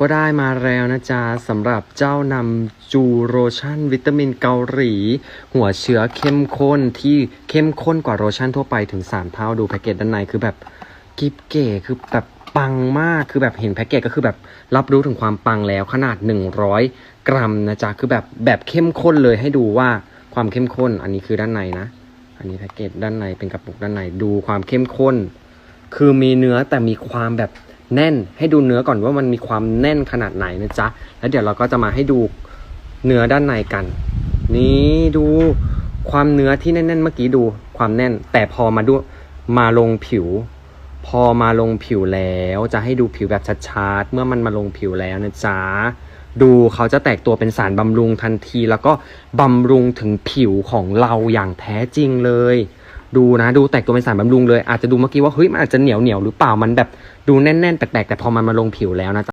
ก็ได้มาแล้วนะจ๊ะสำหรับเจ้านำจูโรชั่นวิตามินเกาหลี หัวเชื้อเข้มข้นที่เข้มข้นกว่าโลชั่นทั่วไปถึง 3 เท่าดูแพ็กเกจด้านในคือแบบกิฟเก๋คือแบบปังมากคือแบบเห็นแพ็กเกจก็คือแบบรับรู้ถึงความปังแล้วขนาด 100 กรัมนะจ๊ะคือแบบแบบเข้มข้นเลยให้ดูว่าความเข้มข้นอันนี้คือด้านในนะ อันนี้แพ็กเกจด้านในเป็นกระปุกด้านในดูความเข้มข้น คือมีเนื้อแต่มีความแบบ แน่นให้ดูเนื้อก่อนว่ามันมีความแน่นขนาดไหนนะจ๊ะ แล้วเดี๋ยวเราก็จะมาให้ดูเนื้อด้านในกัน นี่ดูความเนื้อที่แน่นๆเมื่อกี้ดูความแน่น แต่พอมาดูมาลงผิว พอมาลงผิวแล้วจะให้ดูผิวแบบชัดๆ เมื่อมันมาลงผิวแล้วนะจ๊ะ ดูเขาจะแตกตัวเป็นสารบำรุงทันที แล้วก็บำรุงถึงผิวของเราอย่างแท้จริงเลย ดูนะดูแตกตัวเป็นสารบำรุงเลยอาจจะดูเมื่อกี้ว่าเฮ้ยมันอาจจะเหนียวเหนียวหรือเปล่ามันแบบดูแน่นๆแปลกๆแต่พอมันมาลงผิวแล้วนะจ๊ะ